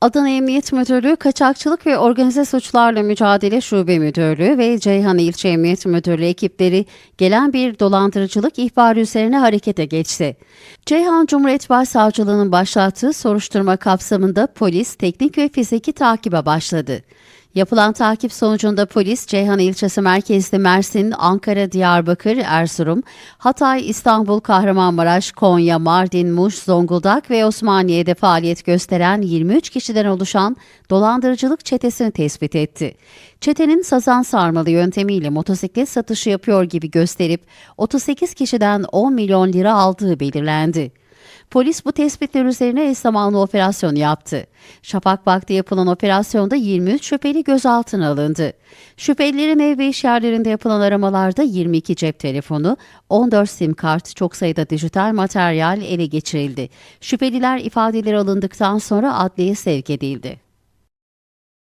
Adana Emniyet Müdürlüğü Kaçakçılık ve Organize Suçlarla Mücadele Şube Müdürlüğü ve Ceyhan İlçe Emniyet Müdürlüğü ekipleri gelen bir dolandırıcılık ihbarı üzerine harekete geçti. Ceyhan Cumhuriyet Başsavcılığı'nın başlattığı soruşturma kapsamında polis teknik ve fiziki takibe başladı. Yapılan takip sonucunda polis Ceyhan ilçesi merkezli Mersin, Ankara, Diyarbakır, Erzurum, Hatay, İstanbul, Kahramanmaraş, Konya, Mardin, Muş, Zonguldak ve Osmaniye'de faaliyet gösteren 23 kişiden oluşan dolandırıcılık çetesini tespit etti. Çetenin sazan sarmalı yöntemiyle motosiklet satışı yapıyor gibi gösterip 38 kişiden 10 milyon lira aldığı belirlendi. Polis bu tespitler üzerine eş zamanlı operasyon yaptı. Şafak vakti yapılan operasyonda 23 şüpheli gözaltına alındı. Şüphelilerin ev ve iş yerlerinde yapılan aramalarda 22 cep telefonu, 14 sim kart, çok sayıda dijital materyal ele geçirildi. Şüpheliler ifadeleri alındıktan sonra adliyeye sevk edildi.